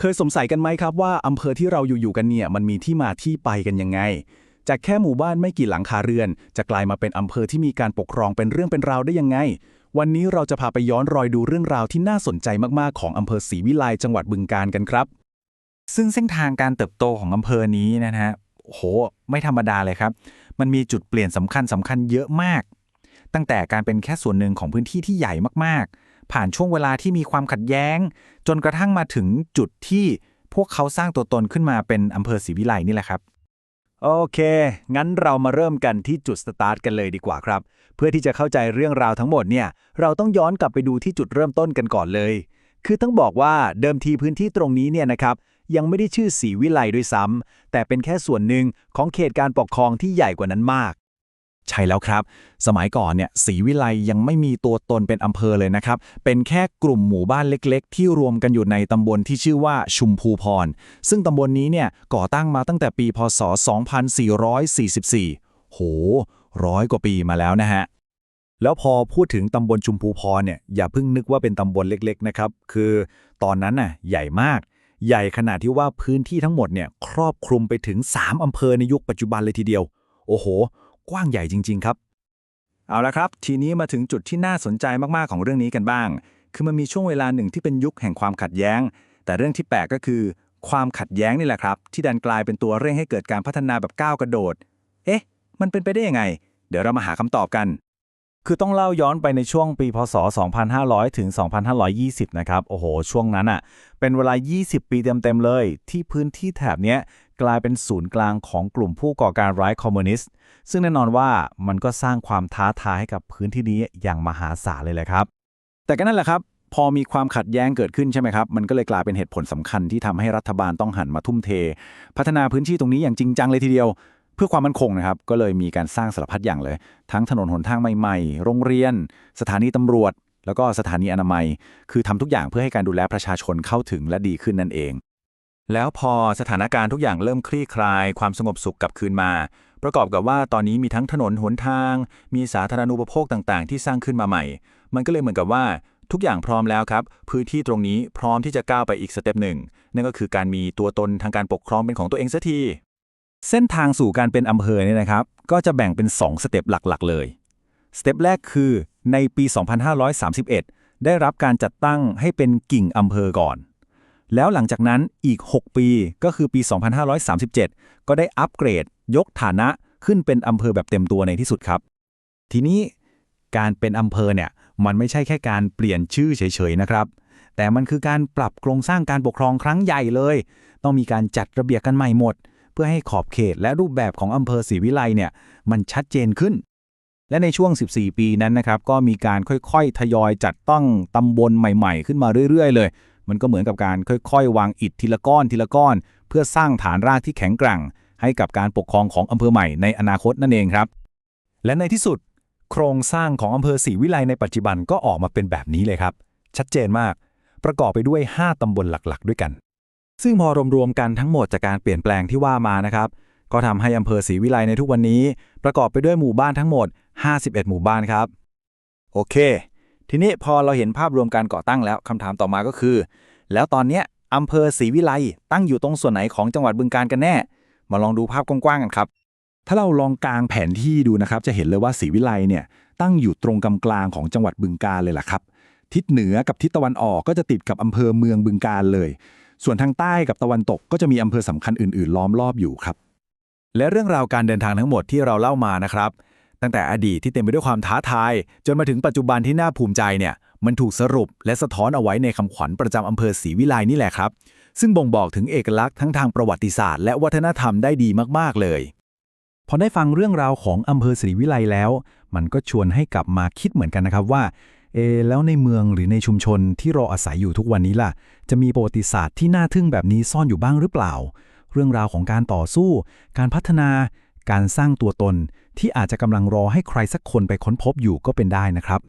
เคยสงสัยกันไหมครับว่าอำเภอที่เราอยู่ๆกันเนี่ยมันมีที่มาที่ไปกันยังไง จากแค่หมู่บ้านไม่กี่หลังคาเรือน จะกลายมาเป็นอำเภอที่มีการปกครองเป็นเรื่องเป็นราวได้ยังไง วันนี้เราจะพาไปย้อนรอยดูเรื่องราวที่น่าสนใจมากๆของอำเภอศรีวิไลจังหวัดบึงกาฬกันครับ ซึ่งเส้นทางการเติบโตของอำเภอนี้นะฮะโห ไม่ธรรมดาเลยครับ มันมีจุดเปลี่ยนสำคัญสำคัญเยอะมาก ตั้งแต่การเป็นแค่ส่วนหนึ่งของพื้นที่ที่ใหญ่มากๆ ผ่านช่วงเวลาที่มีความขัดแย้ง จนกระทั่งมาถึงจุดที่พวกเขาสร้างตัวตนขึ้นมาเป็นอำเภอศรีวิไลนี่แหละครับ โอเค งั้นเรามาเริ่มกันที่จุดสตาร์ทกันเลยดีกว่าครับ เพื่อที่จะเข้าใจเรื่องราวทั้งหมดเนี่ยเราต้องย้อนกลับไปดูที่จุดเริ่มต้นกันก่อนเลย คือต้องบอกว่าเดิมทีพื้นที่ตรงนี้เนี่ยนะครับยังไม่ได้ชื่อศรีวิไลด้วยซ้ำแต่เป็นแค่ส่วนหนึ่งของเขตการปกครองที่ใหญ่กว่านั้นมาก ใช่แล้วครับ สมัยก่อนเนี่ยศรีวิไลยังไม่มีตัวตนเป็นอำเภอเลยนะครับ เป็นแค่กลุ่มหมู่บ้านเล็กๆ ที่รวมกันอยู่ในตำบลที่ชื่อว่าชุมพูพร ซึ่งตำบลนี้เนี่ยก่อตั้งมาตั้งแต่ปีพศ 2444 โห ร้อยกว่าปีมาแล้วนะฮะ แล้วพอพูดถึงตำบลชุมพูพรเนี่ยอย่าเพิ่งนึกว่าเป็นตำบลเล็กๆนะครับ คือตอนนั้นน่ะใหญ่มาก ใหญ่ขนาดที่ว่าพื้นที่ทั้งหมดเนี่ยครอบคลุมไปถึง 3อำเภอในยุคปัจจุบันเลยทีเดียว โอ้โห กว้างใหญ่จริง ๆ ครับ เอาละครับ ทีนี้มาถึงจุดที่น่าสนใจมากๆของเรื่องนี้กันบ้าง คือมันมีช่วงเวลาหนึ่งที่เป็นยุคแห่งความขัดแย้ง แต่เรื่องที่แปลกก็คือ ความขัดแย้งนี่แหละครับ ที่ดันกลายเป็นตัวเร่งให้เกิดการพัฒนาแบบก้าวกระโดด เอ๊ะ มันเป็นไปได้ยังไง เดี๋ยวเรามาหาคำตอบกัน คือต้องเล่าย้อนไปในช่วงปีพศ 2500 ถึง 2520 นะครับ โอ้โห ช่วงนั้นอะ เป็นเวลา 20 ปีเต็มๆเลย ที่พื้นที่แถบเนี้ยกลายเป็นศูนย์กลางของกลุ่มผู้ก่อการร้ายคอมมิวนิสต์ ซึ่งแน่นอนว่ามันก็สร้างความท้าทายให้กับพื้นที่นี้อย่างมหาศาลเลยแหละครับ แต่ก็นั่นแหละครับ พอมีความขัดแย้งเกิดขึ้นใช่ไหมครับ มันก็เลยกลายเป็นเหตุผลสำคัญที่ทำให้รัฐบาลต้องหันมาทุ่มเท พัฒนาพื้นที่ตรงนี้อย่างจริงจังเลยทีเดียว เพื่อความมั่นคงนะครับ ก็เลยมีการสร้างสารพัดอย่างเลย ทั้งถนนหนทางใหม่ๆ โรงเรียน สถานีตำรวจ แล้วก็สถานีอนามัย คือทำทุกอย่างเพื่อให้การดูแลประชาชนเข้าถึงและดีขึ้นนั่นเอง แล้วพอสถานการณ์ทุกอย่างเริ่มคลี่คลาย ความสงบสุขกลับคืนมา ประกอบกับว่าตอนนี้มีทั้งถนนหนทาง มีสาธารณูปโภคต่างๆ ที่สร้างขึ้นมาใหม่ มันก็เลยเหมือนกับว่าทุกอย่างพร้อมแล้วครับ พื้นที่ตรงนี้พร้อมที่จะก้าวไปอีกสเต็ปหนึ่ง นั่นก็คือการมีตัวตนทางการปกครองเป็นของตัวเองสักที เส้นทางสู่การเป็นอำเภอเนี่ยนะครับ ก็จะแบ่งเป็น 2 สเต็ปหลักๆ เลย สเต็ปแรกคือในปี 2531 ได้รับการจัดตั้งให้เป็นกิ่งอำเภอก่อน แล้วหลังจากนั้นอีก 6 ปีก็คือปี 2537 ก็ได้อัปเกรด ยกฐานะขึ้นเป็นอำเภอแบบเต็มตัวในที่สุดครับ ทีนี้การเป็นอำเภอเนี่ยมันไม่ใช่แค่การเปลี่ยนชื่อเฉยๆนะครับ แต่มันคือการปรับโครงสร้างการปกครองครั้งใหญ่เลย ต้องมีการจัดระเบียบกันใหม่หมด เพื่อให้ขอบเขตและรูปแบบของอำเภอศรีวิไลเนี่ยมันชัดเจนขึ้น และในช่วง 14 ปีนั้นนะครับก็มีการค่อยๆ ทยอยจัดตั้งตำบลใหม่ๆ ขึ้นมาเรื่อยๆ เลย มันก็เหมือนกับการค่อยๆ วางอิฐทีละก้อนทีละก้อน เพื่อสร้างฐานรากที่แข็งแกร่ง ให้กับการปกครองของอำเภอใหม่ในอนาคตนั่นเองครับ และในที่สุด โครงสร้างของอำเภอศรีวิไลในปัจจุบันก็ออกมาเป็นแบบนี้เลยครับ ชัดเจนมาก ประกอบไปด้วย 5ตำบลหลักๆ ด้วยกัน ซึ่งพอรวมๆกันทั้งหมดจากการเปลี่ยนแปลงที่ว่ามานะครับ ก็ทำให้อำเภอศรีวิไลในทุกวันนี้ ประกอบไปด้วยหมู่บ้านทั้งหมด 51 หมู่บ้านครับ โอเค ทีนี้พอเราเห็นภาพรวมการก่อตั้งแล้วคำถามต่อมาก็คือ แล้วตอนเนี้ยอำเภอศรีวิไลตั้งอยู่ตรงส่วนไหนของจังหวัดบึงกาฬกันแน่ มาลองดูภาพกว้างๆกันครับถ้าเราลองกางแผนที่ดูนะครับ จะเห็นเลยว่าศรีวิไลเนี่ยตั้งอยู่ตรงกำกลางของจังหวัดบึงกาฬเลยล่ะครับ ทิศเหนือกับทิศตะวันออกก็จะติดกับอำเภอเมืองบึงกาฬเลย ส่วนทางใต้กับตะวันตกก็จะมีอำเภอสำคัญอื่น ๆ ล้อมรอบอยู่ครับ และเรื่องราวการเดินทางทั้งหมดที่เราเล่ามานะครับ ตั้งแต่อดีตที่เต็มไปด้วยความท้าทาย จนมาถึงปัจจุบันที่น่าภูมิใจเนี่ย มันถูกสรุปและสะท้อนเอาไว้ในคำขวัญประจำอำเภอศรีวิไลนี่แหละครับ ซึ่งบ่งบอกถึงเอกลักษณ์ทั้งทางประวัติศาสตร์และวัฒนธรรมได้ดีมากๆเลยพอได้ฟังเรื่องราวของอำเภอศรีวิไลแล้ว มันก็ชวนให้กลับมาคิดเหมือนกันนะครับว่า เอแล้วในเมืองหรือในชุมชนที่เราอาศัยอยู่ทุกวันนี้ล่ะ จะมีประวัติศาสตร์ที่น่าทึ่งแบบนี้ซ่อนอยู่บ้างหรือเปล่า เรื่องราวของการต่อสู้ การพัฒนา การสร้างตัวตน ที่อาจจะกำลังรอให้ใครสักคนไปค้นพบอยู่ก็เป็นได้นะครับ